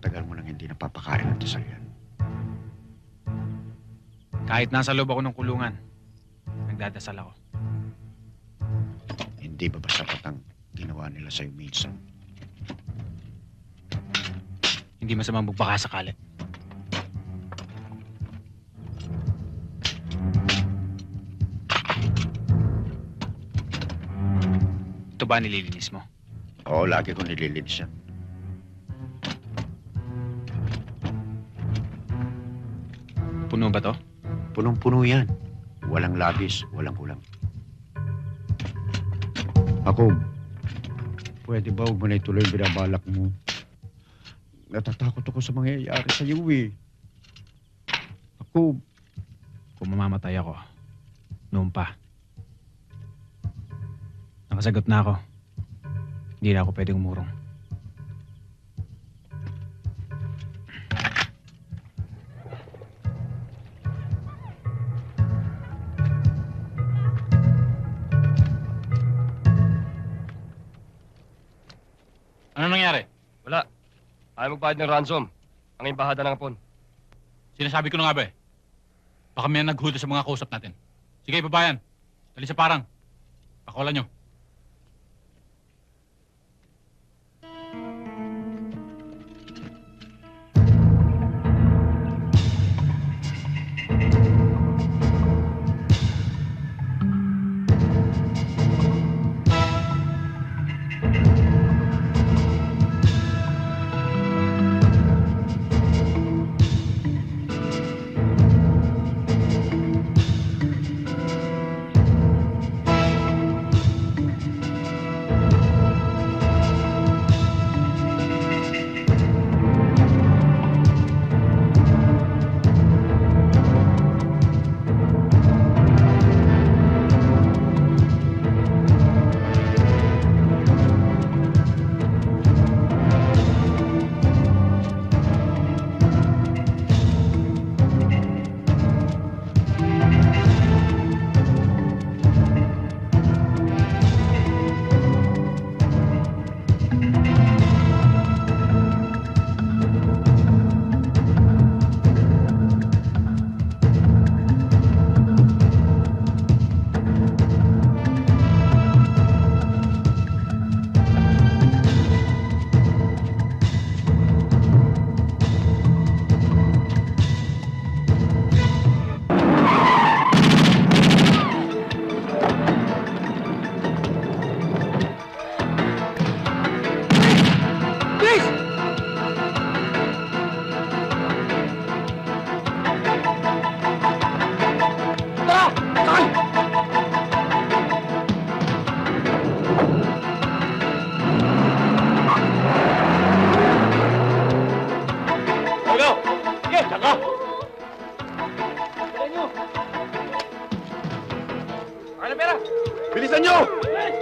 matagal mo nang hindi napapakain ng dasal yan. Kahit nasa loob ako ng kulungan, nagdadasal ako. Hindi ba ba sapat ang ginawa nila sa'yo minsan? Hindi masamang magbaka sakali. Ito ba nililinis mo? Oo, lagi ko nililinis yan. Puno ba to? Punong-puno yan. Walang labis, walang kulang. Ako, pwede ba huwag mo na ituloy yung binabalak mo? Natatakot ako sa mangyayari sa iyo eh. Ako, Kung mamamatay ako, noon pa. Nakasagot na ako. Hindi na ako pwedeng umurong. Ano nangyari? Wala. Ayaw magbayad ng ransom. Ang imbahada ng apon. Sinasabi ko na nga ba eh. Baka may naghuda sa mga kausap natin. Sige, babayan. Dali sa parang. Pakawalan nyo. Bilisan nyo! Oh,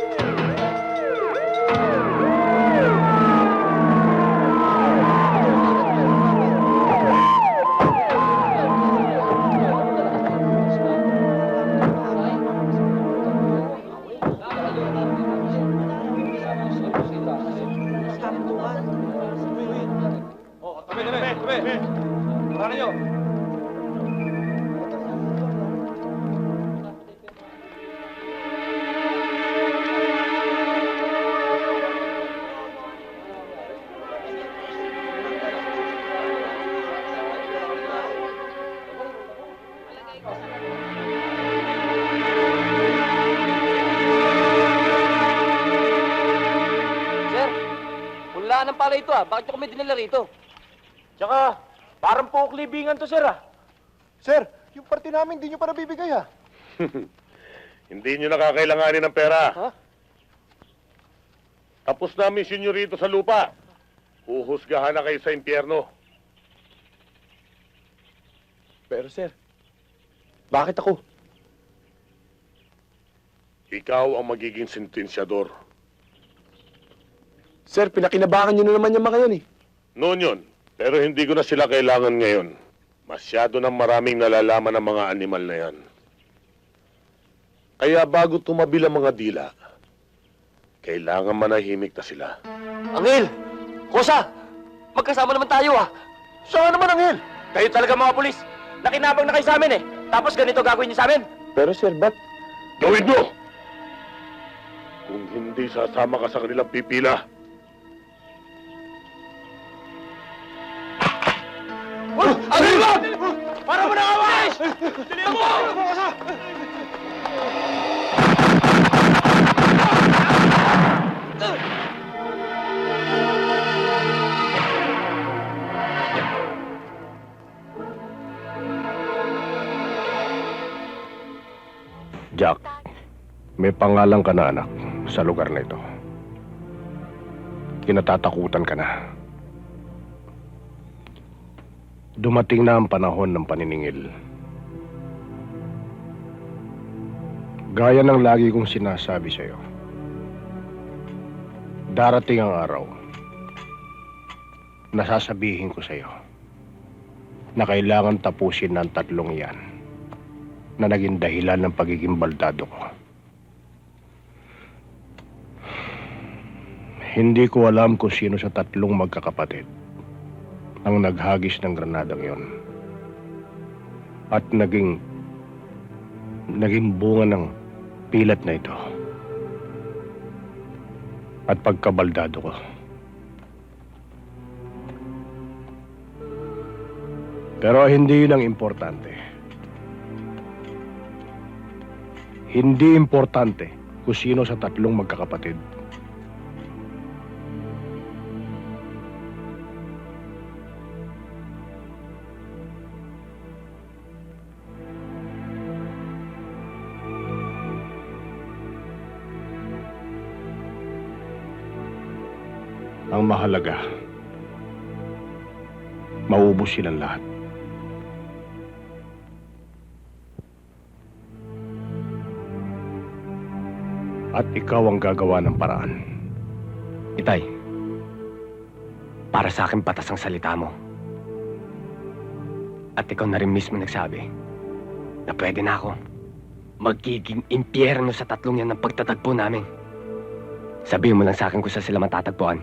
Sir, wala ng pala ito ah. Bakit nyo kami dinala rito? Tsaka, parang po libingan to, sir, ah. Sir, yung party namin hindi nyo pa nabibigay ha. Hindi nyo nakakailanganin ng pera. Ha? Tapos na ang mission nyo rito sa lupa. Huhusgahan na kayo sa impyerno. Pero sir, bakit ako? Ikaw ang magiging sentensyador. Sir, pinakinabangan nyo na naman yung mga yun eh. Noon yun, pero hindi ko na sila kailangan ngayon. Masyado na maraming nalalaman ng mga animal na yan. Kaya bago tumabi ang mga dila, kailangan manahimik na sila. Angel! Kosa! Magkasama naman tayo ah. Saan naman ang hil? Kayo talaga mga pulis. Nakinabang na kayo sa amin eh. Tapos ganito gagawin niyo sa amin. Pero sir, ba't? Gawin mo! Kung hindi sasama ka sa kanilang pipila, Para mo na kawalis! Dalihan mo! Jack, may pangalan ka na anak sa lugar na ito. Kinatatakutan ka na. Dumating na ang panahon ng paniningil. Gaya ng lagi kong sinasabi sa'yo, darating ang araw na sasabihin ko sa'yo na kailangan tapusin ng tatlong yan na naging dahilan ng pagiging baldado ko. Hindi ko alam kung sino sa tatlong magkakapatid ang naghagis ng granadang yon. At naging naging bunga ng pilat na ito. At pagkabaldado ko. Pero hindi yun ang importante. Hindi importante kung sino sa tatlong magkakapatid. Ang mahalaga, maubos silang lahat. At ikaw ang gagawa ng paraan. Itay, para sa akin patas ang salita mo. At ikaw na rin mismo nagsabi na pwede na ako magiging impyerno sa tatlong yan ng pagtatagpo namin. Sabihin mo lang sa akin kung saan sila matatagpuan.